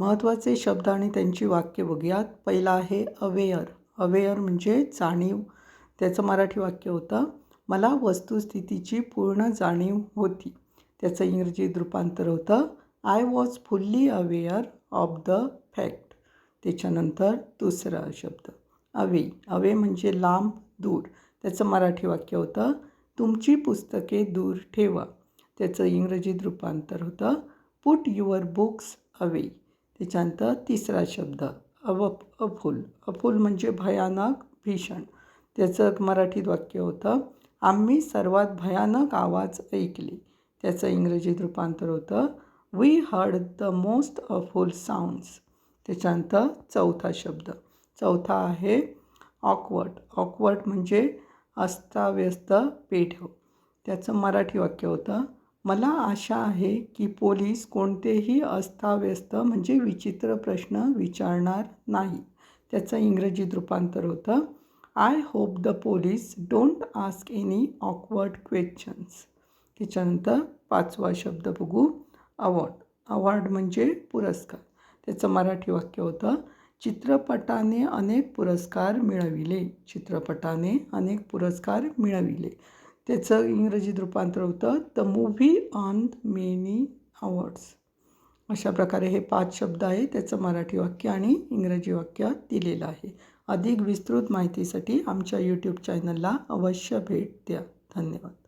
महत्त्वाचे शब्द आणि त्यांची वाक्य बघूयात. पहिला आहे अवेअर. अवेअर म्हणजे जाणीव. त्याचं मराठी वाक्य होतं मला वस्तुस्थितीची पूर्ण जाणीव होती. त्याचं इंग्रजी रूपांतर होतं I was fully aware of the fact त्याच्यानंतर दुसरा शब्द अवे. अवे म्हणजे लांब दूर. त्याचं मराठी वाक्य होतं तुमची पुस्तके दूर ठेवा. त्याचं इंग्रजीत रूपांतर होतं पुट युअर बुक्स अवे त्याच्यानंतर तिसरा शब्द अव अफूल. अफूल म्हणजे भयानक भीषण. त्याचं मराठीत वाक्य होतं आम्ही सर्वात भयानक आवाज ऐकली. त्याचं इंग्रजीत रूपांतर होतं we heard the most awful sounds त्याच्यानंतर चौथा शब्द. चौथा आहे ऑकवर्ट ऑकवर्ट म्हणजे अस्ताव्यस्त पेढ त्याचं मराठी वाक्य होतं मला आशा आहे की पोलीस कोणतेही अस्ताव्यस्त म्हणजे विचित्र प्रश्न विचारणार नाही. त्याचं इंग्रजीत रूपांतर होतं. I hope the police don't ask any awkward questions त्याच्यानंतर पाचवा शब्द बघू. अवॉर्ड अवॉर्ड म्हणजे पुरस्कार. त्याचं मराठी वाक्य होतं. चित्रपटाने अनेक पुरस्कार मिळविले. चित्रपटाने अनेक पुरस्कार मिळविले. त्याचं इंग्रजीत रूपांतर होतं the movie on many awards अशा प्रकारे हे पाच शब्द आहे त्याचं मराठी वाक्य आणि इंग्रजी वाक्य दिलेलं आहे. अधिक विस्तृत माहितीसाठी आमच्या यूट्यूब चॅनलला अवश्य भेट द्या. धन्यवाद.